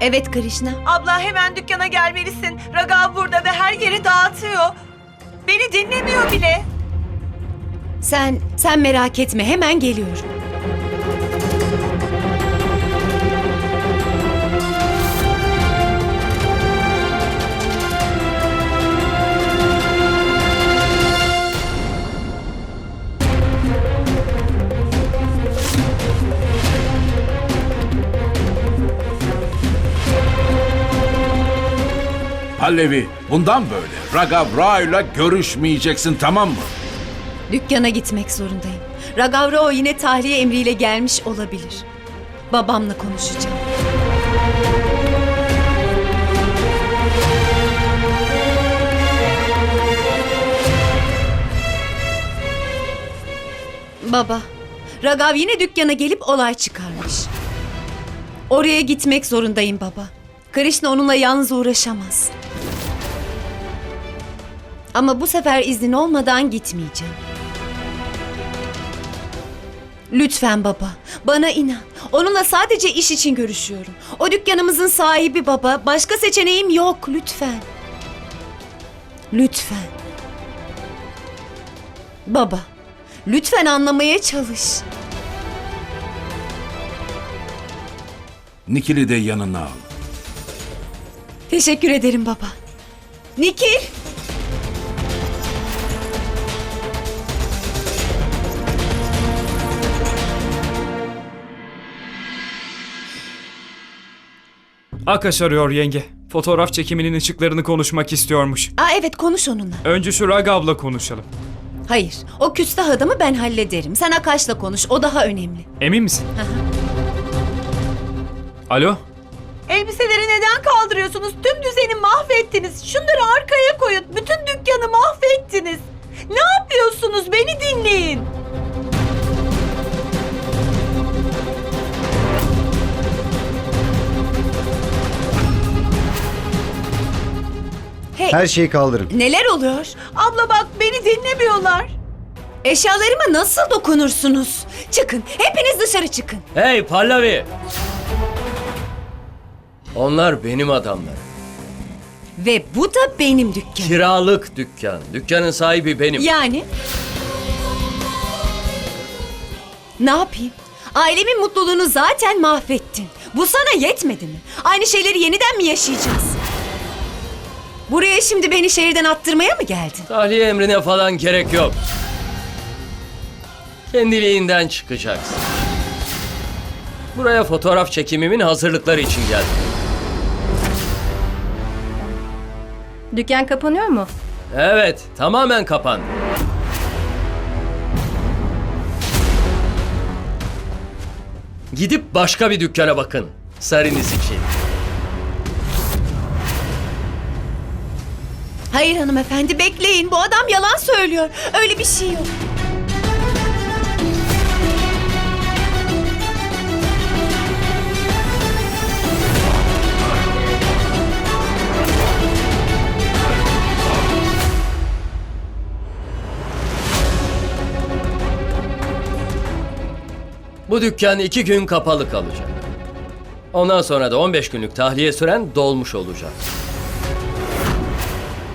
Evet Krishna. Abla hemen dükkana gelmelisin. Ragav burada ve her yeri dağıtıyor. Beni dinlemiyor bile. Sen, sen merak etme hemen geliyorum. Hallevi, bundan böyle Ragav Rao'yla görüşmeyeceksin tamam mı? Dükkana gitmek zorundayım. Ragav Rao yine tahliye emriyle gelmiş olabilir. Babamla konuşacağım. Baba, Ragav yine dükkana gelip olay çıkarmış. Oraya gitmek zorundayım baba. Krishna onunla yalnız uğraşamaz. Ama bu sefer izin olmadan gitmeyeceğim. Lütfen baba, bana inan. Onunla sadece iş için görüşüyorum. O dükkanımızın sahibi baba. Başka seçeneğim yok, lütfen. Lütfen. Baba, lütfen anlamaya çalış. Nikil'i de yanına al. Teşekkür ederim baba. Nikil! Akaş arıyor yenge. Fotoğraf çekiminin ışıklarını konuşmak istiyormuş. Aa evet konuş onunla. Önce şu Ragav'la konuşalım. Hayır, o küstah adamı ben hallederim. Sen Akaş'la konuş, o daha önemli. Emin misin? Alo? Elbiseleri neden kaldırıyorsunuz? Tüm düzeni mahvettiniz. Şunları arkaya koyun. Bütün dükkanı mahvettiniz. Ne yapıyorsunuz? Beni dinleyin. Hey, Her şeyi kaldırın. neler oluyor? Abla bak beni dinlemiyorlar. Eşyalarıma nasıl dokunursunuz? Çıkın, hepiniz dışarı çıkın. Hey Pallavi! Onlar benim adamlarım. Ve bu da benim dükkanım. Kiralık dükkan. Dükkanın sahibi benim. Yani? Ne yapayım? Ailemin mutluluğunu zaten mahvettin. Bu sana yetmedi mi? Aynı şeyleri yeniden mi yaşayacağız? Buraya şimdi beni şehirden attırmaya mı geldin? Tahliye emrine falan gerek yok. Kendiliğinden çıkacaksın. Buraya fotoğraf çekimimin hazırlıkları için geldim. Dükkan kapanıyor mu? Evet, tamamen kapandı. Gidip başka bir dükkana bakın. Sarınız için. Hayır hanımefendi bekleyin. Bu adam yalan söylüyor. Öyle bir şey yok. Bu dükkan iki gün kapalı kalacak. Ondan sonra da 15 günlük tahliye süren dolmuş olacak.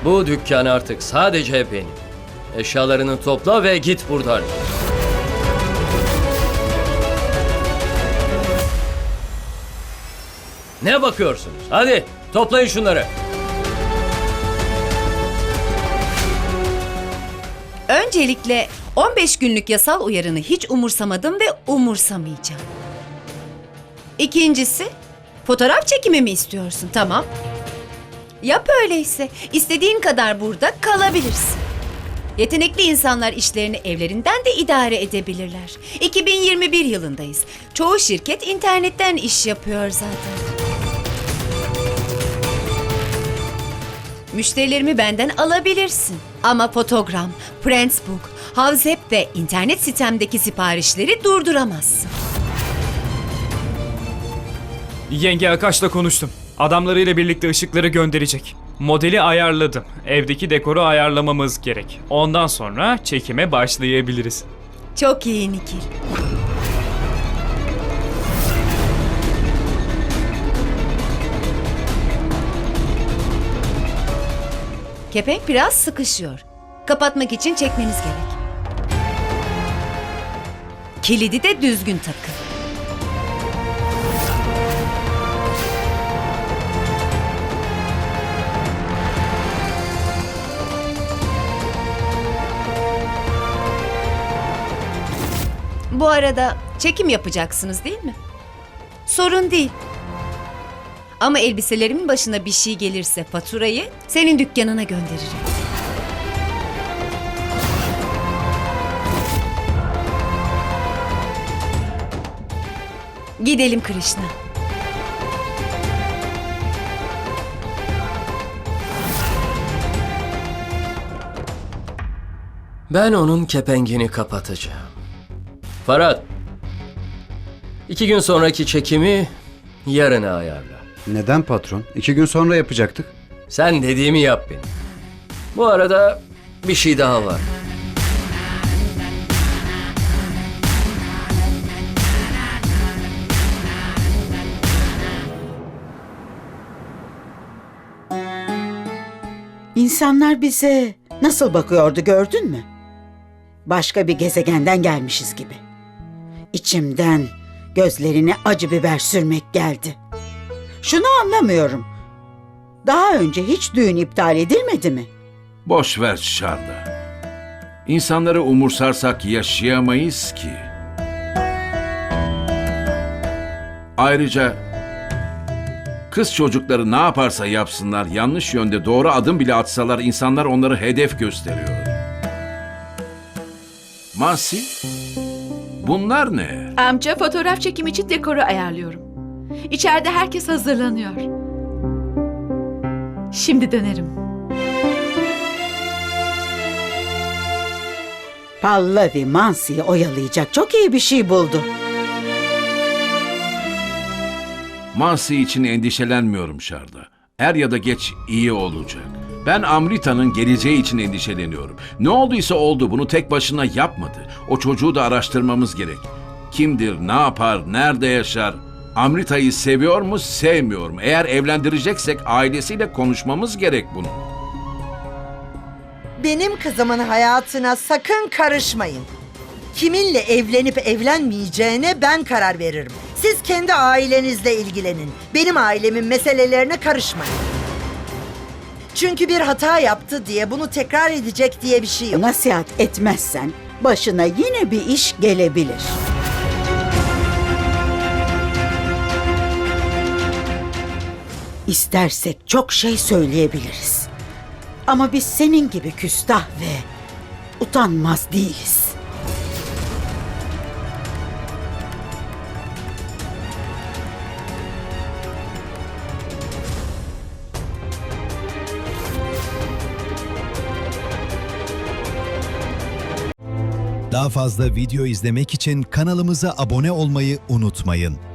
Bu dükkan artık sadece benim. Eşyalarını topla ve git buradan. Ne bakıyorsunuz? Hadi toplayın şunları. Öncelikle 15 günlük yasal uyarını hiç umursamadım ve umursamayacağım. İkincisi, fotoğraf çekimi mi istiyorsun? Tamam. Yap öyleyse. İstediğin kadar burada kalabilirsin. Yetenekli insanlar işlerini evlerinden de idare edebilirler. 2021 yılındayız. Çoğu şirket internetten iş yapıyor zaten. Müşterilerimi benden alabilirsin. Ama fotogram, printsbook, Havzep ve internet sitemdeki siparişleri durduramazsın. Yenge Akaş'la konuştum. Adamlarıyla birlikte ışıkları gönderecek. Modeli ayarladım. Evdeki dekoru ayarlamamız gerek. Ondan sonra çekime başlayabiliriz. Çok iyi Nikil. Kepenk biraz sıkışıyor. Kapatmak için çekmeniz gerek. Kilidi de düzgün takın. Bu arada çekim yapacaksınız değil mi? Sorun değil. Ama elbiselerimin başına bir şey gelirse faturayı senin dükkanına gönderirim. Gidelim Krishna. Ben onun kepengini kapatacağım. Farhat. iki gün sonraki çekimi yarına ayarla. Neden patron? İki gün sonra yapacaktık. Sen dediğimi yap benim. Bu arada bir şey daha var. İnsanlar bize nasıl bakıyordu gördün mü? Başka bir gezegenden gelmişiz gibi. İçimden gözlerine acı biber sürmek geldi. Şunu anlamıyorum. Daha önce hiç düğün iptal edilmedi mi? Boş ver Şarda. İnsanları umursarsak yaşayamayız ki. Ayrıca kız çocukları ne yaparsa yapsınlar yanlış yönde doğru adım bile atsalar insanlar onları hedef gösteriyor. Masi, bunlar ne? Amca fotoğraf çekim için dekoru ayarlıyorum. İçeride herkes hazırlanıyor. Şimdi dönerim. Pallavi Mansi'yi oyalayacak çok iyi bir şey buldu. Mansi için endişelenmiyorum Şarda. Er ya da geç iyi olacak. Ben Amrita'nın geleceği için endişeleniyorum. Ne olduysa oldu bunu tek başına yapmadı. O çocuğu da araştırmamız gerek. Kimdir, ne yapar, nerede yaşar? Amrita'yı seviyor mu, sevmiyor mu? Eğer evlendireceksek ailesiyle konuşmamız gerek bunu. Benim kızımın hayatına sakın karışmayın. Kiminle evlenip evlenmeyeceğine ben karar veririm. Siz kendi ailenizle ilgilenin. Benim ailemin meselelerine karışmayın. Çünkü bir hata yaptı diye bunu tekrar edecek diye bir şey yok. Nasihat etmezsen başına yine bir iş gelebilir. İstersek çok şey söyleyebiliriz. Ama biz senin gibi küstah ve utanmaz değiliz. Daha fazla video izlemek için kanalımıza abone olmayı unutmayın.